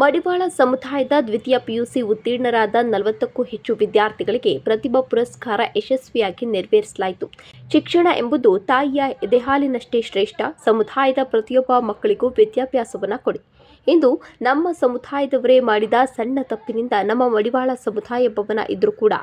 ಮಡಿವಾಳ ಸಮುದಾಯದ ದ್ವಿತೀಯ ಪಿಯುಸಿ ಉತ್ತೀರ್ಣರಾದ ನಲವತ್ತಕ್ಕೂ ಹೆಚ್ಚು ವಿದ್ಯಾರ್ಥಿಗಳಿಗೆ ಪ್ರತಿಭಾ ಪುರಸ್ಕಾರ ಯಶಸ್ವಿಯಾಗಿ ನೆರವೇರಿಸಲಾಯಿತು. ಶಿಕ್ಷಣ ಎಂಬುದು ತಾಯಿಯ ಎದೆಹಾಲಿನಷ್ಟೇ ಶ್ರೇಷ್ಠ, ಸಮುದಾಯದ ಪ್ರತಿಯೊಬ್ಬ ಮಕ್ಕಳಿಗೂ ವಿದ್ಯಾಭ್ಯಾಸವನ್ನು ಕೊಡಿ ಇಂದು ನಮ್ಮ ಸಮುದಾಯದವರೇ ಮಾಡಿದ ಸಣ್ಣ ತಪ್ಪಿನಿಂದ ನಮ್ಮ ಮಡಿವಾಳ ಸಮುದಾಯ ಭವನ ಇದ್ರೂ ಕೂಡ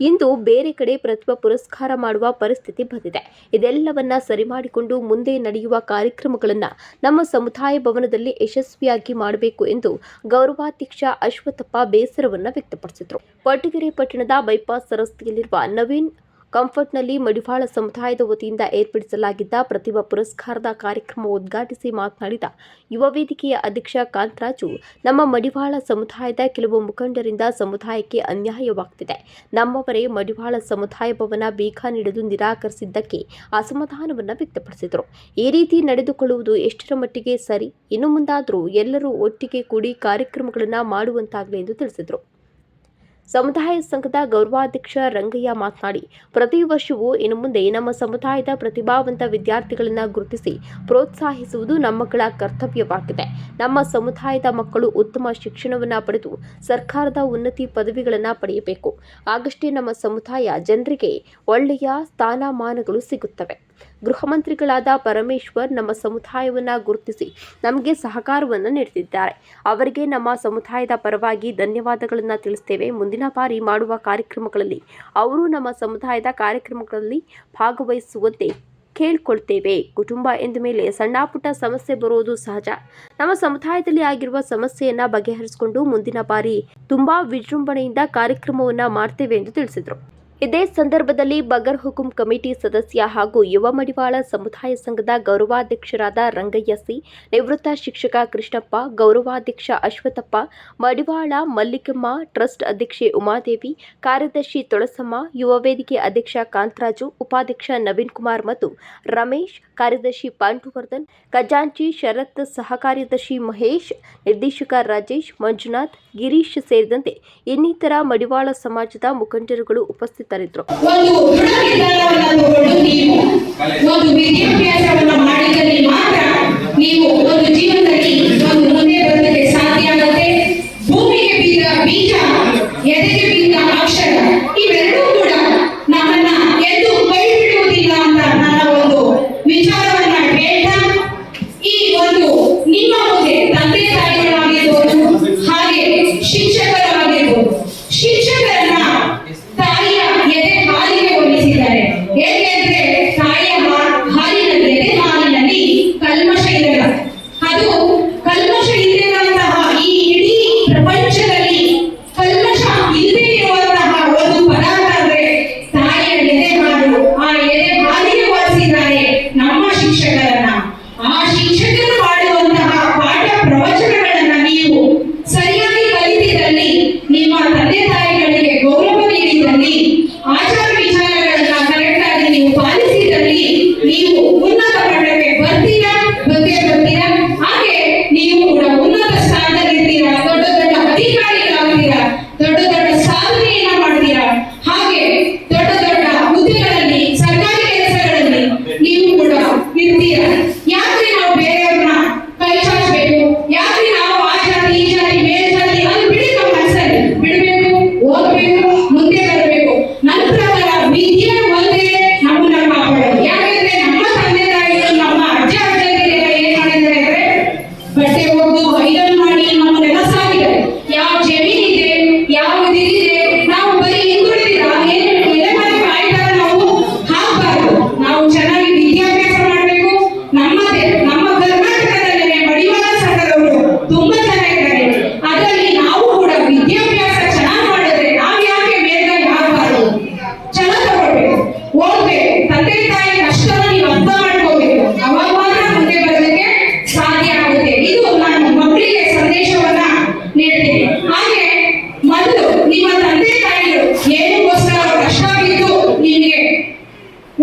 ಇಂದು ಬೇರೆ ಕಡೆ ಪ್ರತಿಭಾ ಪುರಸ್ಕಾರ ಮಾಡುವ ಪರಿಸ್ಥಿತಿ ಬಂದಿದೆ. ಇದೆಲ್ಲವನ್ನ ಸರಿ ಮಾಡಿಕೊಂಡು ಮುಂದೆ ನಡೆಯುವ ಕಾರ್ಯಕ್ರಮಗಳನ್ನು ನಮ್ಮ ಸಮುದಾಯ ಭವನದಲ್ಲಿ ಯಶಸ್ವಿಯಾಗಿ ಮಾಡಬೇಕು ಎಂದು ಗೌರವಾಧ್ಯಕ್ಷ ಅಶ್ವತ್ಥಪ್ಪ ಬೇಸರವನ್ನು ವ್ಯಕ್ತಪಡಿಸಿದರು. ಪಟ್ಟಿಗೆರೆ ಪಟ್ಟಣದ ಬೈಪಾಸ್ ರಸ್ತೆಯಲ್ಲಿರುವ ನವೀನ್ ಕಂಫರ್ಟ್ನಲ್ಲಿ ಮಡಿವಾಳ ಸಮುದಾಯದ ವತಿಯಿಂದ ಏರ್ಪಡಿಸಲಾಗಿದ್ದ ಪ್ರತಿಭಾ ಪುರಸ್ಕಾರದ ಕಾರ್ಯಕ್ರಮ ಉದ್ಘಾಟಿಸಿ ಮಾತನಾಡಿದ ಯುವ ವೇದಿಕೆಯ ಅಧ್ಯಕ್ಷ ಕಾಂತರಾಜು, ನಮ್ಮ ಮಡಿವಾಳ ಸಮುದಾಯದ ಕೆಲವು ಮುಖಂಡರಿಂದ ಸಮುದಾಯಕ್ಕೆ ಅನ್ಯಾಯವಾಗ್ತಿದೆ. ನಮ್ಮವರೇ ಮಡಿವಾಳ ಸಮುದಾಯ ಭವನ ಬೀಗ ನೀಡಲು ನಿರಾಕರಿಸಿದ್ದಕ್ಕೆ ಅಸಮಾಧಾನವನ್ನು ವ್ಯಕ್ತಪಡಿಸಿದರು. ಈ ರೀತಿ ನಡೆದುಕೊಳ್ಳುವುದು ಎಷ್ಟರ ಮಟ್ಟಿಗೆ ಸರಿ? ಇನ್ನು ಮುಂದಾದರೂ ಎಲ್ಲರೂ ಒಟ್ಟಿಗೆ ಕೂಡಿ ಕಾರ್ಯಕ್ರಮಗಳನ್ನು ಮಾಡುವಂತಾಗಲಿ ಎಂದು ತಿಳಿಸಿದರು. ಸಮುದಾಯ ಸಂಘದ ಗೌರವಾಧ್ಯಕ್ಷ ರಂಗಯ್ಯ ಮಾತನಾಡಿ, ಪ್ರತಿ ವರ್ಷವೂ ಇನ್ನು ಮುಂದೆ ನಮ್ಮ ಸಮುದಾಯದ ಪ್ರತಿಭಾವಂತ ವಿದ್ಯಾರ್ಥಿಗಳನ್ನು ಗುರುತಿಸಿ ಪ್ರೋತ್ಸಾಹಿಸುವುದು ನಮ್ಮಗಳ ಕರ್ತವ್ಯವಾಗಿದೆ. ನಮ್ಮ ಸಮುದಾಯದ ಮಕ್ಕಳು ಉತ್ತಮ ಶಿಕ್ಷಣವನ್ನು ಪಡೆದು ಸರ್ಕಾರದ ಉನ್ನತಿ ಪದವಿಗಳನ್ನು ಪಡೆಯಬೇಕು. ಆಗಷ್ಟೇ ನಮ್ಮ ಸಮುದಾಯ ಜನರಿಗೆ ಒಳ್ಳೆಯ ಸ್ಥಾನಮಾನಗಳು ಸಿಗುತ್ತವೆ. ಗೃಹ ಮಂತ್ರಿಗಳಾದ ಪರಮೇಶ್ವರ್ ನಮ್ಮ ಸಮುದಾಯವನ್ನು ಗುರುತಿಸಿ ನಮಗೆ ಸಹಕಾರವನ್ನು ನೀಡುತ್ತಿದ್ದಾರೆ ಅವರಿಗೆ ನಮ್ಮ ಸಮುದಾಯದ ಪರವಾಗಿ ಧನ್ಯವಾದಗಳನ್ನು ತಿಳಿಸ್ತೇವೆ. ಮುಂದಿನ ಬಾರಿ ಮಾಡುವ ಕಾರ್ಯಕ್ರಮಗಳಲ್ಲಿ ಅವರು ನಮ್ಮ ಸಮುದಾಯದ ಕಾರ್ಯಕ್ರಮಗಳಲ್ಲಿ ಭಾಗವಹಿಸುವಂತೆ ಕೇಳ್ಕೊಳ್ತೇವೆ. ಕುಟುಂಬ ಎಂದ ಮೇಲೆ ಸಣ್ಣ ಪುಟ್ಟ ಸಮಸ್ಯೆ ಬರುವುದು ಸಹಜ. ನಮ್ಮ ಸಮುದಾಯದಲ್ಲಿ ಆಗಿರುವ ಸಮಸ್ಯೆಯನ್ನ ಬಗೆಹರಿಸಿಕೊಂಡು ಮುಂದಿನ ಬಾರಿ ತುಂಬಾ ವಿಜೃಂಭಣೆಯಿಂದ ಕಾರ್ಯಕ್ರಮವನ್ನ ಮಾಡ್ತೇವೆ ಎಂದು ತಿಳಿಸಿದರು. ಇದೇ ಸಂದರ್ಭದಲ್ಲಿ ಬಗರ್ ಹುಕುಂ ಕಮಿಟಿ ಸದಸ್ಯ ಹಾಗೂ ಯುವ ಮಡಿವಾಳ ಸಮುದಾಯ ಸಂಘದ ಗೌರವಾಧ್ಯಕ್ಷರಾದ ರಂಗಯ್ಯ ಸಿ, ನಿವೃತ್ತ ಶಿಕ್ಷಕ ಕೃಷ್ಣಪ್ಪ, ಗೌರವಾಧ್ಯಕ್ಷ ಅಶ್ವಥಪ್ಪ, ಮಡಿವಾಳ ಮಲ್ಲಿಕಮ್ಮ, ಟ್ರಸ್ಟ್ ಅಧ್ಯಕ್ಷೆ ಉಮಾದೇವಿ, ಕಾರ್ಯದರ್ಶಿ ತುಳಸಮ್ಮ, ಯುವ ವೇದಿಕೆ ಅಧ್ಯಕ್ಷ ಕಾಂತರಾಜು, ಉಪಾಧ್ಯಕ್ಷ ನವೀನ್ ಕುಮಾರ್ ಮತ್ತು ರಮೇಶ್ ಕಾರ್ಯದರ್ಶಿ ಪಾಂಡುವರ್ಧನ್, ಖಜಾಂಚಿ ಶರತ್ ಸಹ ಕಾರ್ಯದರ್ಶಿ ಮಹೇಶ್, ನಿರ್ದೇಶಕ ರಾಜೇಶ್, ಮಂಜುನಾಥ್, ಗಿರೀಶ್ ಸೇರಿದಂತೆ ಇನ್ನಿತರ ಮಡಿವಾಳ ಸಮಾಜದ ಮುಖಂಡರುಗಳು ಉಪಸ್ಥಿತರಿದ್ದರು. ಬೀಜ, ಎದೆಗೆ ಬಿದ್ದ ಅಕ್ಷರ, ಇವೆರಡೂ ಕೂಡ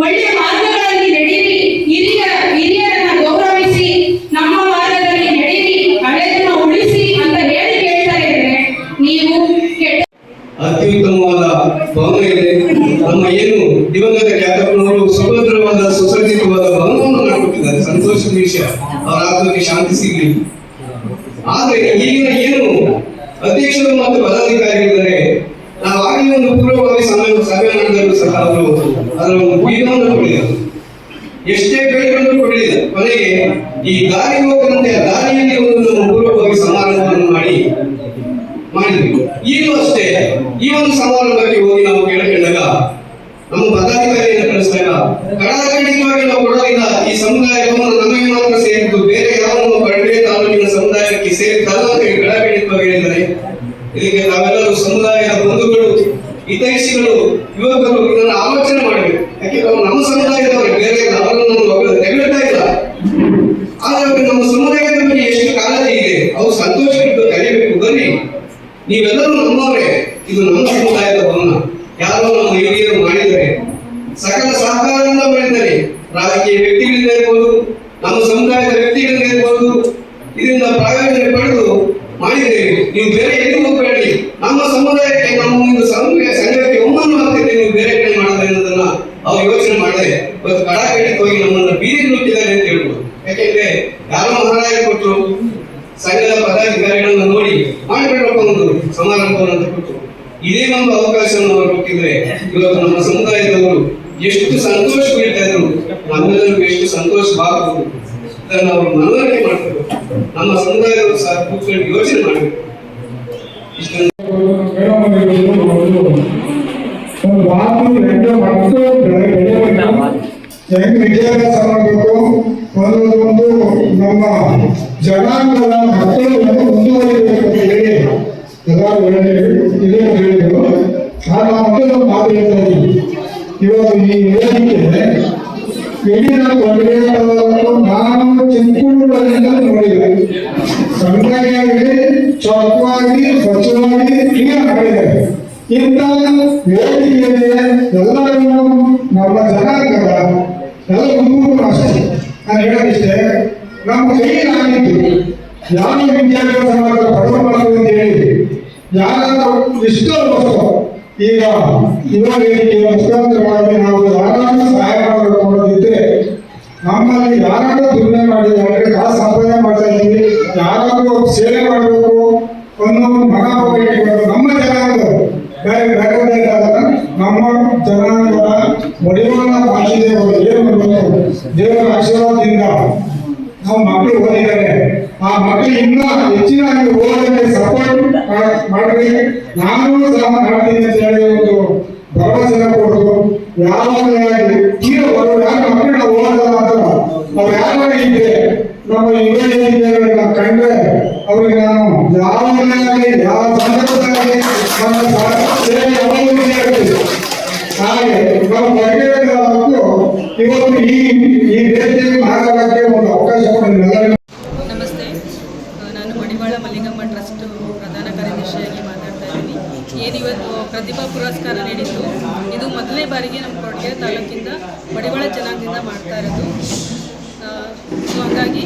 ಒಳ್ಳೆಯ ಮಾರ್ಗಗಳಲ್ಲಿ ನಡೆಯಿರಿ ಹಿರಿಯ, ಹಿರಿಯರನ್ನ ಗೌರವಿಸಿ, ನಮ್ಮ ಮಾರ್ಗದಲ್ಲಿ ನಡೆಯಿರಿ ಹಳೆಯನ್ನ ಉಳಿಸಿ ಅಂತ ಹೇಳಿ ಕೇಳ್ತಾ ಇದ್ರೆ ನೀವು ಅತ್ಯುತ್ತಮವಾದ ಭಾವನೆ ಇದೆ. ನಮ್ಮ ಏನು ದಿವಂಗತ ಖ್ಯಾತಪ್ಪನವರು ಸುಭದ್ರವಾದ, ಸುಸಜ್ಜಿತವಾದ ಭವನವನ್ನು ಮಾಡಿಕೊಟ್ಟಿದ್ದಾರೆ. ಸಂತೋಷದ ವಿಷಯ. ಅವರ ಆತ್ಮಕ್ಕೆ ಶಾಂತಿ ಸಿಗಲಿ. ಆದರೆ ಈಗಿನ ಏನು ಅಧ್ಯಕ್ಷರು ಮತ್ತು ಪದಾಧಿಕಾರಿಗಳಿದ್ದಾರೆ, ನಾವು ಆಗಲಿ ಒಂದು ಪೂರ್ವವಾಗಿ ಅವರು ಅದರ ಒಂದು ಎಷ್ಟೇ ಬೆಳೆಗಳನ್ನು ಕೊಡಲಿಲ್ಲ ಕೊನೆಗೆ ಈ ದಾರಿ ಹೋಗದಂತೆ ದಾರಿಯಲ್ಲಿ ಒಂದು ಪೂರ್ವಕವಾಗಿ ಸಮಾರಂಭವನ್ನು ಮಾಡಿ ಮಾಡಿದ್ವಿ. ಈಗಲೂ ಅಷ್ಟೇ, ಈ ಒಂದು ಸಮಾರಂಭಕ್ಕೆ ಹೋಗಿ ನಾವು ಕೇಳಿಕೊಂಡಾಗ ನಮ್ಮ ಪದಾಧಿಕಾರಿಯನ್ನು ಕಳಿಸಿದಾಗ, ಕಡಾಖಂಡಿತವಾಗಿ ನಾವು ಕೊಡೋದಿಲ್ಲ ಈ ಸಮುದಾಯವನ್ನು ನಮಗೆ ಮಾತ್ರ ಸೇರಿದ್ದು, ಬೇರೆ ಯಾವ ಕಡಲೆ ತಾಲೂಕಿನ ಸಮುದಾಯಕ್ಕೆ ಸೇರಿದ್ದಲ್ಲ ಅಂತ ಹೇಳಿ ಕಡಾಖಂಡಿತವಾಗಿ ಹೇಳಿದ್ದಾರೆ. ಇದಕ್ಕೆ ನಾವೆಲ್ಲರೂ ಸಮುದಾಯದ ಬಂಧುಗಳು, ಹಿತೈಷಿಗಳು ಯುವಕರು ಇದನ್ನು ಆಲೋಚನೆ ಮಾಡಬೇಕು ಯಾಕೆ ಅವರು ನಮ್ಮ ಸಮುದಾಯದವರು ಬೇರೆ ಅವರನ್ನು ತೆಗಳ್ತಾ ಇಲ್ಲ. ಆದ್ರೆ ನಮ್ಮ ಸಮುದಾಯದ ಬಗ್ಗೆ ಎಷ್ಟು ಕಾಳಜಿ ಇದೆ, ಅವ್ರು ಸಂತೋಷವಿಟ್ಟು ಕಲಿಬೇಕು, ಬನ್ನಿ. ನೀವೆಲ್ಲರೂ ನಮ್ಮವರೇ, ಇದು ನಮ್ಮ ಸಮುದಾಯದ ಭವನ. ಯಾರೋ ನಮ್ಮ ಹಿರಿಯರು ಮಾಡಿದರೆ ಸಕಲ ಸಹಕಾರದಿಂದ ಮಾಡಿದ್ದಾರೆ. ರಾಜಕೀಯ ವ್ಯಕ್ತಿಗಳಿಂದ ಇರ್ಬೋದು, ನಮ್ಮ ಸಮುದಾಯದ ವ್ಯಕ್ತಿಗಳಿಂದ ಇರ್ಬೋದು. ಇದರಿಂದ ಪ್ರಯೋಜನ ಪಡೆದು ಮಾಡಿದ್ದೇವೆ. ನೀವು ಬೇರೆ ಎಲ್ಲಿ ಹೋಗಬೇಡಿ ನಮ್ಮ ಸಮುದಾಯಕ್ಕೆ ನಮ್ಮ ಒಂದು ಸಂಘ ಸಂಘಕ್ಕೆ ಒಮ್ಮನ್ನು ಆಗ್ತಿದೆ ನೀವು ಬೇರೆ ಕಡೆ ಮಾಡೋದು ಅನ್ನೋದನ್ನ ಅವ್ರು ಯೋಚನೆ ಮಾಡದೆ ಇವತ್ತು ಕಡಾಖಂಡಿತವಾಗಿ ನಮ್ಮನ್ನ ಬೀದಿಗೆ ನುಗ್ಗಿದ್ದಾರೆ ಅಂತ ಹೇಳ್ಬೋದು ಯಾಕೆಂದ್ರೆ ಯಾರೋ ಮಹಾರಾಜ ಕೊಟ್ಟರು ಸಂಘದ ಪದಾಧಿಕಾರಿಗಳನ್ನ ನೋಡಿ ಮಾಡಿಬಿಡ್ರಪ್ಪ ಒಂದು ಸಮಾರಂಭವನ್ನು ಅಂತ ಕೊಟ್ಟು ಇದೇ ಒಂದು ಅವಕಾಶವನ್ನು ಅವರು ಕೊಟ್ಟಿದ್ರೆ ಇವತ್ತು ನಮ್ಮ ಸಮುದಾಯದವರು ಎಷ್ಟು ಸಂತೋಷ ಬೀಳ್ತಾ ಇದ್ರು ನಮ್ಮೆಲ್ಲರಿಗೂ ಎಷ್ಟು ಸಂತೋಷವಾಗಬಹುದು ಇದನ್ನು ಮನವರಿಕೆ ಮಾಡಬೇಕು ನಮ್ಮ ಸಮುದಾಯದವರು ಸಹ ಕೂತ್ಕೊಂಡು ಯೋಚನೆ ಮಾಡಬೇಕು. ಒಂದು ಭಾರತೀಯ ಹೆಂಗೆ ವಿದ್ಯಾಭ್ಯಾಸ ಮಾಡಬೇಕು ಒಂದು ನಮ್ಮ ಜನಾಂಗದ ಹೆಂಗೆ ಮುಂದುವರಿಬೇಕು ಅಂತ ಹೇಳಿ ಎಲ್ಲರೂ ಹೇಳಿ ಇದೇ ಹೇಳಿದ್ರು ಮಾತು ಹೇಳ್ತಾ ಈ ವೇದಿಕೆ ಇಡೀ ನಮ್ಮ ನಾವು ನಾನು ಚಿಕ್ಕೂರಿನಿಂದ ನೋಡಿದೆ ಸಂಘಟನೆಯಾಗಿ ಚೌಕವಾಗಿ ಸ್ವಚ್ಛವಾಗಿ ಕ್ಲಿಯರ್ ಮಾಡಿದ್ದಾರೆ ಇಂಥ ವೇದಿಕೆಯಲ್ಲಿ ಎಲ್ಲರನ್ನು ನಮ್ಮ ಜನಾಂಗದ ಎಲ್ಲ ಹುಡುಗರು ಅಷ್ಟೇ ನಾನು ಹೇಳೋದಿಷ್ಟೇ ನಮ್ಮ ಕೈಲಾಗಿದ್ದು ಯಾವ ವಿದ್ಯಾಭ್ಯಾಸ ಮಾಡಿದ್ರೆ ಬಡವ ಮಕ್ಕಳು ಅಂತ ಹೇಳಿ ಯಾರಾದ್ರೂ ಇಷ್ಟ ಈಗ ಯುವ ವೇದಿಕೆ ಮುಖಾಂತರವಾಗಿ ನಾವು ಯಾರಾದ್ರೂ ಸಹಾಯ ನಮ್ಮಲ್ಲಿ ಯಾರಾದ್ರೂ ದುಡಿಮೆ ಮಾಡಿದ್ದಾರೆ ಕಾಸು ಸಂಪಾದನೆ ಮಾಡ್ತಾ ಇದ್ದೀವಿ. ಯಾರಾದ್ರೂ ಸೇವೆ ಮಾಡಬೇಕು ಅನ್ನೋ ಮನೋಭಾವ ಇಟ್ಕೊಂಡು ನಮ್ಮ ಜನಾಂಗ ಬೇರೆ ಬೇರೆ ಇರೋದಲ್ಲ, ನಮ್ಮ ಜನಾಂಗದ ಮಡಿವಾಳ ಭಾಷೆದೇವರು ಏನು ಮಾಡಬೇಕು ದೇವರ ಆಶೀರ್ವಾದದಿಂದ ನಾವು ಮಕ್ಕಳು ಓದಿದ್ದಾರೆ. ಆ ಮಕ್ಕಳು ಇನ್ನೂ ಹೆಚ್ಚಿನ ಓದಕ್ಕೆ ಸಪೋರ್ಟ್ ಮಾಡ್ರಿ ನಾನು ಸಹ ಮಾಡ್ತೀನಿ ಅಂತ ಹೇಳಿ ಒಂದು ಭರವಸೆ ಕೊಡೋದು ಯಾವಾಗಲೇ ಆಗಲಿ ತೀರ ಬರೋರು ಯಾರು ಮಕ್ಕಳನ್ನ ಓದಲ್ಲ ಅಂತ ಅವ್ರು ಯಾವಾಗ ಇದ್ರೆ ನಮ್ಮ ಯುವ ಜನತೆಗಳನ್ನ ಕಂಡ್ರೆ ಅವ್ರಿಗೆ ನಾನು ಯಾವಾಗಲೇ ಆಗಲಿ ಯಾವ ಸಂದರ್ಭದಲ್ಲಿ ನಮ್ಮ ಸಹ- ಸೇವೆ ಯಾವಾಗಲೂ ಇರುತ್ತೆ. ನಾವು ಇವತ್ತು ಈ ಈ ಒಂದು ಅವಕಾಶವನ್ನು ನಮಸ್ತೆ ನಾನು ಮಡಿವಾಳ ಮಲ್ಲಿಗಮ್ಮ ಟ್ರಸ್ಟ್ ಪ್ರಧಾನ ಕಾರ್ಯದರ್ಶಿಯಾಗಿ ಮಾತಾಡ್ತಾ ಇದ್ದೀನಿ. ಏನಿವತ್ತು ಪ್ರತಿಭಾ ಪುರಸ್ಕಾರ ನೀಡಿದ್ದು, ಇದು ಮೊದಲನೇ ಬಾರಿಗೆ ನಮ್ಮ ಕೊಡಗೆ ತಾಲೂಕಿಂದ ಮಡಿವಾಳ ಜನಾಂಗದಿಂದ ಮಾಡ್ತಾ ಇರೋದು. ಸೊ ಹಾಗಾಗಿ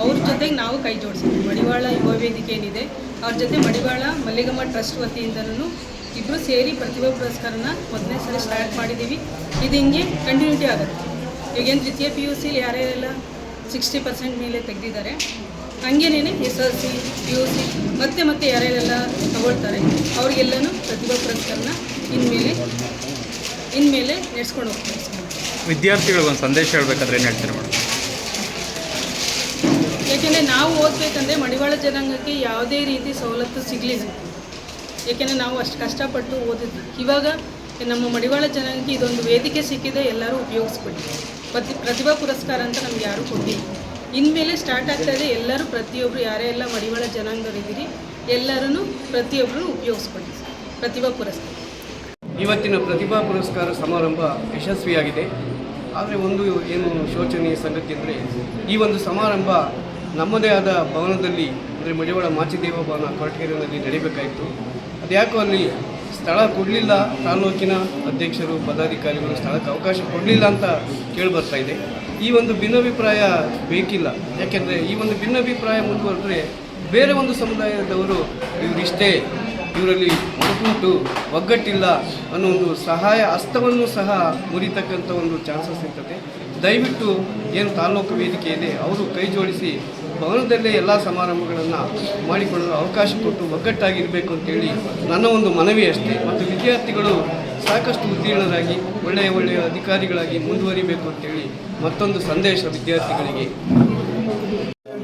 ಅವ್ರ ಜೊತೆಗೆ ನಾವು ಕೈ ಜೋಡಿಸಿದ್ವಿ. ಮಡಿವಾಳ ಯುವ ವೇದಿಕೆ ಏನಿದೆ ಅವ್ರ ಜೊತೆ ಮಡಿವಾಳ, ಮಲ್ಲಿಗಮ್ಮ ಟ್ರಸ್ಟ್ ವತಿಯಿಂದನೂ ಇಬ್ಬರು ಸೇರಿ ಪ್ರತಿಭಾ ಪುರಸ್ಕಾರನ ಮೊದಲನೇ ಸರಿ ಸ್ಟಾರ್ಟ್ ಮಾಡಿದ್ದೀವಿ ಇದು ಹಿಂಗೆ ಕಂಟಿನ್ಯೂಟಿ ಆಗುತ್ತೆ. ಈಗೇನು ದ್ವಿತೀಯ ಪಿ ಯು ಸಿಲಿ ಯಾರ್ಯಾರೆಲ್ಲ ಸಿಕ್ಸ್ಟಿ ಪರ್ಸೆಂಟ್ ಮೇಲೆ ತೆಗೆದಿದ್ದಾರೆ. ಹಂಗೇನೇ S L C P U C ಮತ್ತೆ ಮತ್ತೆ ಯಾರ್ಯಾರೆಲ್ಲ ತಗೊಳ್ತಾರೆ. ಅವ್ರಿಗೆಲ್ಲನೂ ಪ್ರತಿಭಾ ಪುರಸ್ಕಾರನ ಇನ್ಮೇಲೆ ಇನ್ಮೇಲೆ ನಡೆಸ್ಕೊಂಡು ಹೋಗ್ತಾರೆ. ವಿದ್ಯಾರ್ಥಿಗಳಿಗೆ ಒಂದು ಸಂದೇಶ ಹೇಳ್ಬೇಕಾದ್ರೆ ಏನು ಹೇಳ್ತೀರಿ ಮೇಡಮ್? ಏಕೆಂದರೆ ನಾವು ಓದಬೇಕಂದ್ರೆ ಮಡಿವಾಳ ಜನಾಂಗಕ್ಕೆ ಯಾವುದೇ ರೀತಿ ಸವಲತ್ತು ಸಿಗಲಿಲ್ಲ. ಏಕೆಂದರೆ ನಾವು ಅಷ್ಟು ಕಷ್ಟಪಟ್ಟು ಓದಿದ್ವಿ. ಇವಾಗ ನಮ್ಮ ಮಡಿವಾಳ ಜನಾಂಗಕ್ಕೆ ಇದೊಂದು ವೇದಿಕೆ ಸಿಕ್ಕಿದೆ, ಎಲ್ಲರೂ ಉಪಯೋಗಿಸ್ಕೊಳ್ಳಿ ಪ್ರತಿ ಪ್ರತಿಭಾ ಪುರಸ್ಕಾರ ಅಂತ ನಮ್ಗೆ ಯಾರೂ ಕೊಟ್ಟಿಲ್ಲ. ಇನ್ಮೇಲೆ ಸ್ಟಾರ್ಟ್ ಆಗ್ತಾ ಇದೆ, ಎಲ್ಲರೂ ಪ್ರತಿಯೊಬ್ಬರು ಎಲ್ಲ ಮಡಿವಾಳ ಜನಾಂಗದವರಿದ್ದೀರಿ ಎಲ್ಲರೂ ಪ್ರತಿಯೊಬ್ಬರು ಉಪಯೋಗಿಸ್ಕೊಳ್ಳಿ ಪ್ರತಿಭಾ ಪುರಸ್ಕಾರ. ಇವತ್ತಿನ ಪ್ರತಿಭಾ ಪುರಸ್ಕಾರ ಸಮಾರಂಭ ಯಶಸ್ವಿಯಾಗಿದೆ. ಆದರೆ ಒಂದು ಏನು ಶೋಚನೀಯ ಸಂಗತಿ ಅಂದರೆ, ಈ ಒಂದು ಸಮಾರಂಭ ನಮ್ಮದೇ ಆದ ಭವನದಲ್ಲಿ ಅಂದರೆ ಮಡಿವಾಳ ಮಾಚಿದೇವ ಭವನ ಕೊರಟಗೆರೆಯಲ್ಲಿ ನಡೀಬೇಕಾಯಿತು. ಅದ್ಯಾಕೋ ಅಲ್ಲಿ ಸ್ಥಳ ಕೊಡಲಿಲ್ಲ. ತಾಲೂಕಿನ ಅಧ್ಯಕ್ಷರು, ಪದಾಧಿಕಾರಿಗಳು ಸ್ಥಳಕ್ಕೆ ಅವಕಾಶ ಕೊಡಲಿಲ್ಲ ಅಂತ ಕೇಳಿಬರ್ತಾ ಇದೆ. ಈ ಒಂದು ಭಿನ್ನಾಭಿಪ್ರಾಯ ಬೇಕಿಲ್ಲ. ಯಾಕೆಂದರೆ ಈ ಒಂದು ಭಿನ್ನಾಭಿಪ್ರಾಯ ಮುಂದುವರೆದ್ರೆ ಬೇರೆ ಒಂದು ಸಮುದಾಯದವರು ಇವರಿಷ್ಟೇ. ಇವರಲ್ಲಿ ಒಡಕುಂಟು ಒಗ್ಗಟ್ಟಿಲ್ಲ ಅನ್ನೋ ಒಂದು ಸಹಾಯ ಹಸ್ತವನ್ನು ಸಹ ಮುರಿತಕ್ಕಂಥ ಒಂದು ಚಾನ್ಸಸ್ ಇರ್ತದೆ. ದಯವಿಟ್ಟು ಏನು ತಾಲೂಕು ವೇದಿಕೆ ಇದೆ ಅವರು ಕೈ ಜೋಡಿಸಿ ಭವನದಲ್ಲೇ ಎಲ್ಲ ಸಮಾರಂಭಗಳನ್ನು ಮಾಡಿಕೊಳ್ಳಲು ಅವಕಾಶ ಕೊಟ್ಟು ಒಗ್ಗಟ್ಟಾಗಿರಬೇಕು ಅಂತೇಳಿ ನನ್ನ ಒಂದು ಮನವಿ ಅಷ್ಟೇ. ಮತ್ತು ವಿದ್ಯಾರ್ಥಿಗಳು ಸಾಕಷ್ಟು ಉತ್ತೀರ್ಣರಾಗಿ, ಒಳ್ಳೆಯ ಒಳ್ಳೆಯ ಅಧಿಕಾರಿಗಳಾಗಿ ಮುಂದುವರಿಬೇಕು ಅಂತೇಳಿ ಮತ್ತೊಂದು ಸಂದೇಶ ವಿದ್ಯಾರ್ಥಿಗಳಿಗೆ.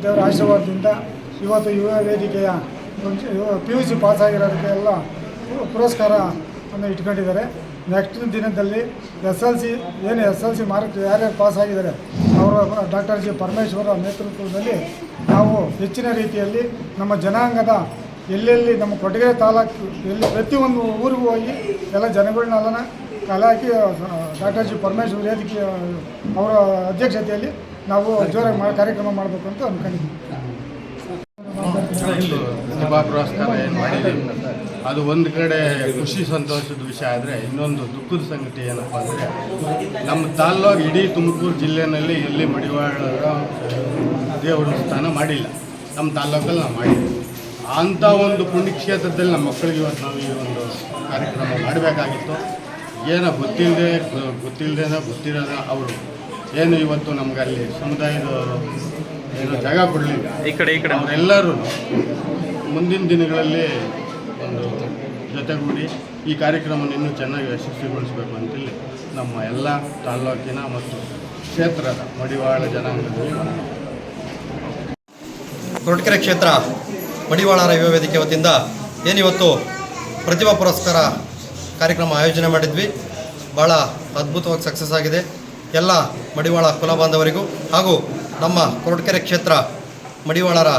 ದೇವರ ಆಶೀರ್ವಾದದಿಂದ ಇವತ್ತು ಯುವ ವೇದಿಕೆಯ ಪಿ ಯು ಸಿ ಪಾಸ್ ಆಗಿರೋದಕ್ಕೆ ಎಲ್ಲ ಪು- ಪುರಸ್ಕಾರವನ್ನು ಇಟ್ಕೊಂಡಿದ್ದಾರೆ. ನೆಕ್ಸ್ಟ್ ದಿನದಲ್ಲಿ ಎಸ್ ಎಲ್ ಸಿ ಏನು ಎಸ್ ಎಲ್ ಸಿ ಮಾರ್ಕ್ ಯಾರ್ಯಾರು ಪಾಸ್ ಆಗಿದ್ದಾರೆ? ಡಾಕ್ಟರ್ ಜಿ ಪರಮೇಶ್ವರ ನೇತೃತ್ವದಲ್ಲಿ ನಾವು ಹೆಚ್ಚಿನ ರೀತಿಯಲ್ಲಿ ನಮ್ಮ ಜನಾಂಗದ ಎಲ್ಲೆಲ್ಲಿ ನಮ್ಮ ಕೊಟ್ಟಿಗೆ ತಾಲೂಕು, ಎಲ್ಲಿ ಪ್ರತಿಯೊಂದು ಊರಿಗೂ ಹೋಗಿ ಎಲ್ಲ ಜನಗಳನ್ನೆಲ್ಲ ಕಲೆ ಹಾಕಿ ಡಾಕ್ಟರ್ ಜಿ ಪರಮೇಶ್ವರ ವೇದಿಕೆ ಅವರ ಅಧ್ಯಕ್ಷತೆಯಲ್ಲಿ ನಾವು ಜೋರಾಗಿ ಕಾರ್ಯಕ್ರಮ ಮಾಡಬೇಕು ಅಂತ ಅಂದ್ಕೊಂಡಿದ್ದೀವಿ ಪ್ರತಿಭಾ ಪುರಸ್ಕಾರ ಏನು ಮಾಡಿದ್ದೀವಿ. ಅದು ಒಂದು ಕಡೆ ಖುಷಿ ಸಂತೋಷದ ವಿಷಯ ಆದರೆ ಇನ್ನೊಂದು ದುಃಖದ ಸಂಗತಿ ಏನಪ್ಪ ಅಂದರೆ ನಮ್ಮ ತಾಲ್ಲೂಕು ಇಡೀ ತುಮಕೂರು ಜಿಲ್ಲೆಯಲ್ಲಿ ಎಲ್ಲಿ ಮಡಿವಾಳರ ದೇವರ ಸ್ಥಾನ ಮಾಡಿಲ್ಲ. ನಮ್ಮ ತಾಲ್ಲೂಕಲ್ಲಿ ನಾವು ಮಾಡಿದ್ದೀವಿ ಅಂಥ ಒಂದು ಪುಣ್ಯಕ್ಷೇತ್ರದಲ್ಲಿ ನಮ್ಮ ಮಕ್ಕಳಿಗೆ ಇವತ್ತು ನಾವು ಈ ಒಂದು ಕಾರ್ಯಕ್ರಮ ಮಾಡಬೇಕಾಗಿತ್ತು. ಏನೋ ಗೊತ್ತಿಲ್ಲದೆ ಗೊತ್ತಿಲ್ಲದೇನೋ ಗೊತ್ತಿರೋದ ಅವರು. ಏನು ಇವತ್ತು ನಮ್ಗೆ ಅಲ್ಲಿ ಸಮುದಾಯದ ಜಾಗ ಕೊಡಲಿಲ್ಲ ಈ ಕಡೆ ಈ ಕಡೆ. ಅವರೆಲ್ಲರೂ ಮುಂದಿನ ದಿನಗಳಲ್ಲಿ ಒಂದು ಜೊತೆಗೂಡಿ ಈ ಕಾರ್ಯಕ್ರಮವನ್ನು ಇನ್ನೂ ಚೆನ್ನಾಗಿ ಯಶಸ್ವಿಗೊಳಿಸಬೇಕು ಅಂತೇಳಿ ನಮ್ಮ ಎಲ್ಲ ತಾಲೂಕಿನ ಮತ್ತು ಕ್ಷೇತ್ರದ ಮಡಿವಾಳ ಜನಾಂಗದಲ್ಲಿ ಮನವಿ. ಕ್ಷೇತ್ರ ಮಡಿವಾಳ ಯುವ ವೇದಿಕೆ ವತಿಯಿಂದ ಏನಿವತ್ತು ಪ್ರತಿಭಾ ಪುರಸ್ಕಾರ ಕಾರ್ಯಕ್ರಮ ಆಯೋಜನೆ ಮಾಡಿದ್ವಿ. ಭಾಳ ಅದ್ಭುತವಾಗಿ ಸಕ್ಸಸ್ ಆಗಿದೆ. ಎಲ್ಲ ಮಡಿವಾಳ ಕುಲ ಬಾಂಧವರಿಗೂ ಹಾಗೂ ನಮ್ಮ ಕೊರಟಕೆರೆ ಕ್ಷೇತ್ರ ಮಡಿವಾಳರ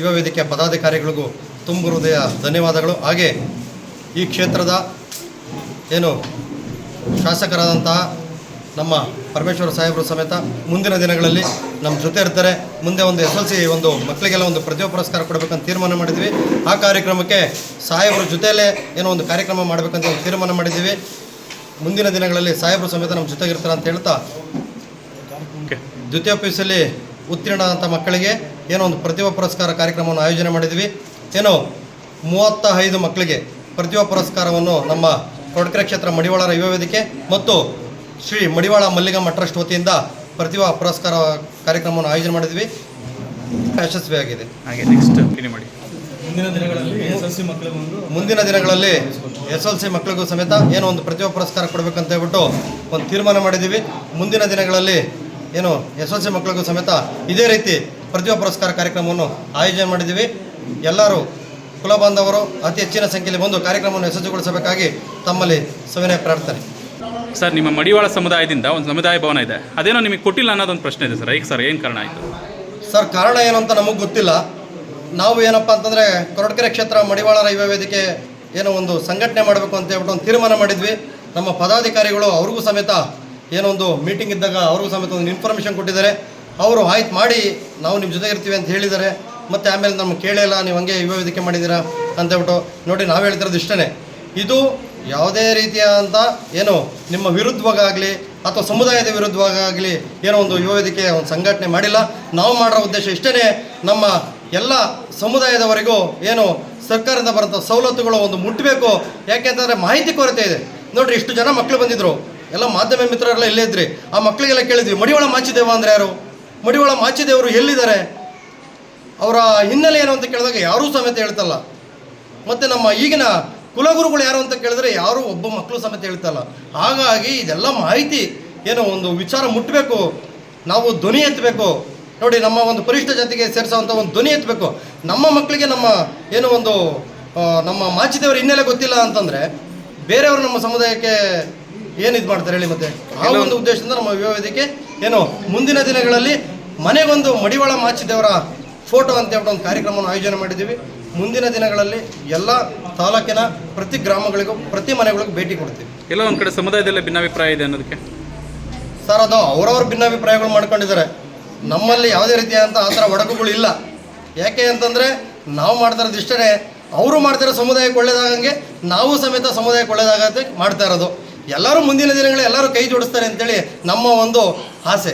ಯುವ ವೇದಿಕೆ ಪದಾಧಿಕಾರಿಗಳಿಗೂ ತುಂಬ ಹೃದಯ ಧನ್ಯವಾದಗಳು. ಹಾಗೆ ಈ ಕ್ಷೇತ್ರದ ಏನು ಶಾಸಕರಾದಂತಹ ನಮ್ಮ ಪರಮೇಶ್ವರ ಸಾಹೇಬರು ಸಮೇತ ಮುಂದಿನ ದಿನಗಳಲ್ಲಿ ನಮ್ಮ ಜೊತೆ ಇರ್ತಾರೆ. ಮುಂದೆ ಒಂದು ಎಸ್ ಎಲ್ ಸಿ ಒಂದು ಮಕ್ಕಳಿಗೆಲ್ಲ ಒಂದು ಪ್ರತಿಭಾ ಪುರಸ್ಕಾರ ಕೊಡಬೇಕಂತ ತೀರ್ಮಾನ ಮಾಡಿದ್ವಿ. ಆ ಕಾರ್ಯಕ್ರಮಕ್ಕೆ ಸಾಹೇಬರ ಜೊತೆಯಲ್ಲೇ ಏನೋ ಒಂದು ಕಾರ್ಯಕ್ರಮ ಮಾಡಬೇಕಂತ ಒಂದು ತೀರ್ಮಾನ ಮಾಡಿದ್ದೀವಿ. ಮುಂದಿನ ದಿನಗಳಲ್ಲಿ ಸಾಹೇಬರು ಸಮೇತ ನಮ್ಮ ಜೊತೆಗಿರ್ತಾರೆ ಅಂತ ಹೇಳ್ತಾ ದ್ವಿತೀಯ ಪಿ ಯು ಸಿಯಲ್ಲಿ ಮಕ್ಕಳಿಗೆ ಏನೋ ಒಂದು ಪ್ರತಿಭಾ ಪುರಸ್ಕಾರ ಕಾರ್ಯಕ್ರಮವನ್ನು ಆಯೋಜನೆ ಮಾಡಿದ್ವಿ. ಏನೋ ಮೂವತ್ತ ಐದು ಮಕ್ಕಳಿಗೆ ಪ್ರತಿಭಾ ಪುರಸ್ಕಾರವನ್ನು ನಮ್ಮ ಕೊಡಕೆರೆ ಕ್ಷೇತ್ರ ಮಡಿವಾಳರ ಯುವ ವೇದಿಕೆ ಮತ್ತು ಶ್ರೀ ಮಡಿವಾಳ ಮಲ್ಲಿಗಮ್ಮ ಟ್ರಸ್ಟ್ ವತಿಯಿಂದ ಪ್ರತಿಭಾ ಪುರಸ್ಕಾರ ಕಾರ್ಯಕ್ರಮವನ್ನು ಆಯೋಜನೆ ಮಾಡಿದ್ವಿ. ಯಶಸ್ವಿಯಾಗಿದೆ ಹಾಗೆ ನೆಕ್ಸ್ಟ್ ಮಾಡಿ. ಮುಂದಿನ ದಿನಗಳಲ್ಲಿ ಎಸ್ ಎಲ್ ಸಿ ಮಕ್ಕಳಿಗೂ ಸಮೇತ ಏನೋ ಒಂದು ಪ್ರತಿಭಾ ಪುರಸ್ಕಾರ ಕೊಡಬೇಕಂತ ಹೇಳ್ಬಿಟ್ಟು ಒಂದು ತೀರ್ಮಾನ ಮಾಡಿದ್ದೀವಿ. ಮುಂದಿನ ದಿನಗಳಲ್ಲಿ ಏನು ಎಸ್ ಎಲ್ ಸಿ ಮಕ್ಕಳಿಗೂ ಸಮೇತ ಇದೇ ರೀತಿ ಪ್ರತಿಭಾ ಪುರಸ್ಕಾರ ಕಾರ್ಯಕ್ರಮವನ್ನು ಆಯೋಜನೆ ಮಾಡಿದ್ದೀವಿ. ಎಲ್ಲರೂ ಕುಲ ಬಾಂಧವರು ಅತಿ ಹೆಚ್ಚಿನ ಸಂಖ್ಯೆಯಲ್ಲಿ ಬಂದು ಕಾರ್ಯಕ್ರಮವನ್ನು ಯಶಸ್ವಿಗೊಳಿಸಬೇಕಾಗಿ ತಮ್ಮಲ್ಲಿ ಸವಿನಯ ಪ್ರಾರ್ಥನೆ. ಸರ್ ನಿಮ್ಮ ಮಡಿವಾಳ ಸಮುದಾಯದಿಂದ ಒಂದು ಸಮುದಾಯ ಭವನ ಇದೆ. ಅದೇನೋ ನಿಮಗೆ ಕೊಟ್ಟಿಲ್ಲ ಅನ್ನೋದೊಂದು ಪ್ರಶ್ನೆ ಇದೆ ಸರ್. ಈಗ ಸರ್ ಏನು ಕಾರಣ ಆಯಿತು? ಸರ್ ಕಾರಣ ಏನು ಅಂತ ನಮಗೆ ಗೊತ್ತಿಲ್ಲ. ನಾವು ಏನಪ್ಪ ಅಂತಂದರೆ ಕೊರಟಕೆರೆ ಕ್ಷೇತ್ರ ಮಡಿವಾಳ ರೈವ ವೇದಿಕೆ ಏನೋ ಒಂದು ಸಂಘಟನೆ ಮಾಡಬೇಕು ಅಂತ ಹೇಳ್ಬಿಟ್ಟು ಒಂದು ತೀರ್ಮಾನ ಮಾಡಿದ್ವಿ. ನಮ್ಮ ಪದಾಧಿಕಾರಿಗಳು ಅವ್ರಿಗೂ ಸಮೇತ ಏನೋ ಒಂದು ಮೀಟಿಂಗ್ ಇದ್ದಾಗ ಅವ್ರಿಗೂ ಸಮೇತ ಒಂದು ಇನ್ಫಾರ್ಮೇಷನ್ ಕೊಟ್ಟಿದ್ದಾರೆ. ಅವರು ಆಯ್ತು ಮಾಡಿ, ನಾವು ನಿಮ್ಮ ಜೊತೆ ಇರ್ತೀವಿ ಅಂತ ಹೇಳಿದ್ದಾರೆ. ಮತ್ತು ಆಮೇಲೆ ನಮ್ಗೆ ಕೇಳಿಲ್ಲ ನೀವು ಹಂಗೆ ಯುವ ಇದಕ್ಕೆ ಮಾಡಿದ್ದೀರಾ ಅಂತ ಹೇಳ್ಬಿಟ್ಟು ನೋಡಿ ನಾವು ಹೇಳ್ತಿರೋದು ಇಷ್ಟೇ ಇದು ಯಾವುದೇ ರೀತಿಯ ಅಂತ ಏನು ನಿಮ್ಮ ವಿರುದ್ಧವಾಗಲಿ ಅಥವಾ ಸಮುದಾಯದ ವಿರುದ್ಧವಾಗಲಿ ಏನೋ ಒಂದು ಯುವ ವೇದಿಕೆ ಒಂದು ಸಂಘಟನೆ ಮಾಡಿಲ್ಲ. ನಾವು ಮಾಡೋ ಉದ್ದೇಶ ಇಷ್ಟೇ ನಮ್ಮ ಎಲ್ಲ ಸಮುದಾಯದವರೆಗೂ ಏನು ಸರ್ಕಾರದಿಂದ ಬರೋಂಥ ಸವಲತ್ತುಗಳು ಒಂದು ಮುಟ್ಟಬೇಕು ಯಾಕೆಂತಂದರೆ ಮಾಹಿತಿ ಕೊರತೆ ಇದೆ. ನೋಡಿರಿ, ಇಷ್ಟು ಜನ ಮಕ್ಕಳು ಬಂದಿದ್ರು. ಎಲ್ಲ ಮಾಧ್ಯಮ ಮಿತ್ರರೆಲ್ಲ ಇಲ್ಲೇ ಇದ್ರಿ. ಆ ಮಕ್ಕಳಿಗೆಲ್ಲ ಕೇಳಿದ್ವಿ, ಮಡಿವಾಳ ಮಾಚಿದೇವ ಅಂದರೆ ಯಾರು? ಮಡಿವಾಳ ಮಾಚಿದೇವರು ಎಲ್ಲಿದ್ದಾರೆ? ಅವರ ಹಿನ್ನೆಲೆ ಏನು ಅಂತ ಕೇಳಿದಾಗ ಯಾರೂ ಸಮೇತ ಹೇಳ್ತಲ್ಲ. ಮತ್ತು ನಮ್ಮ ಈಗಿನ ಕುಲಗುರುಗಳು ಯಾರು ಅಂತ ಕೇಳಿದ್ರೆ ಯಾರು ಒಬ್ಬ ಮಕ್ಕಳು ಸಮೇತ ಹೇಳ್ತಲ್ಲ. ಹಾಗಾಗಿ ಇದೆಲ್ಲ ಮಾಹಿತಿ ಏನೋ ಒಂದು ವಿಚಾರ ಮುಟ್ಟಬೇಕು ನಾವು ಧ್ವನಿ ಎತ್ತಬೇಕು. ನೋಡಿ, ನಮ್ಮ ಒಂದು ಪರಿಷ್ಠ ಜಾತಿಗೆ ಸೇರಿಸೋವಂಥ ಒಂದು ಧ್ವನಿ ಎತ್ತಬೇಕು. ನಮ್ಮ ಮಕ್ಕಳಿಗೆ ನಮ್ಮ ಏನೋ ಒಂದು ನಮ್ಮ ಮಾಚಿದೇವರ ಹಿನ್ನೆಲೆ ಗೊತ್ತಿಲ್ಲ ಅಂತಂದರೆ ಬೇರೆಯವರು ನಮ್ಮ ಸಮುದಾಯಕ್ಕೆ ಏನು ಇದು ಮಾಡ್ತಾರೆ ಹೇಳಿ ಮತ್ತೆ? ಆ ಒಂದು ಉದ್ದೇಶದಿಂದ ನಮ್ಮ ಯುವ ಏನು ಮುಂದಿನ ದಿನಗಳಲ್ಲಿ ಮನೆಗೊಂದು ಮಡಿವಾಳ ಮಾಚಿದೇವರ ಫೋಟೋ ಅಂತ ಹೇಳ್ಬಿಟ್ಟು ಒಂದು ಕಾರ್ಯಕ್ರಮವನ್ನು ಆಯೋಜನೆ ಮಾಡಿದ್ದೀವಿ. ಮುಂದಿನ ದಿನಗಳಲ್ಲಿ ಎಲ್ಲ ತಾಲೂಕಿನ ಪ್ರತಿ ಗ್ರಾಮಗಳಿಗೂ ಪ್ರತಿ ಮನೆಗಳಿಗೂ ಭೇಟಿ ಕೊಡ್ತೀವಿ. ಎಲ್ಲ ಒಂದು ಕಡೆ ಸಮುದಾಯದಲ್ಲಿ ಭಿನ್ನಾಭಿಪ್ರಾಯ ಇದೆ ಅನ್ನೋದಕ್ಕೆ? ಸರ್ ಅದು ಅವರವ್ರ ಭಿನ್ನಾಭಿಪ್ರಾಯಗಳು ಮಾಡ್ಕೊಂಡಿದ್ದಾರೆ. ನಮ್ಮಲ್ಲಿ ಯಾವುದೇ ರೀತಿಯಾದಂಥ ಆ ಥರ ಒಡಕುಗಳು ಇಲ್ಲ. ಯಾಕೆ ಅಂತಂದರೆ ನಾವು ಮಾಡ್ತಾ ಇರೋದು ಇಷ್ಟೇ ಅವರು ಮಾಡ್ತಿರೋ ಸಮುದಾಯಕ್ಕೆ ಒಳ್ಳೇದಾಗಂಗೆ ನಾವು ಸಮೇತ ಸಮುದಾಯಕ್ಕೆ ಒಳ್ಳೇದಾಗತ್ತೆ ಮಾಡ್ತಾ ಇರೋದು. ಎಲ್ಲರೂ ಮುಂದಿನ ದಿನಗಳಲ್ಲಿ ಎಲ್ಲರೂ ಕೈ ಜೋಡಿಸ್ತಾರೆ ಅಂತೇಳಿ ನಮ್ಮ ಒಂದು ಆಸೆ.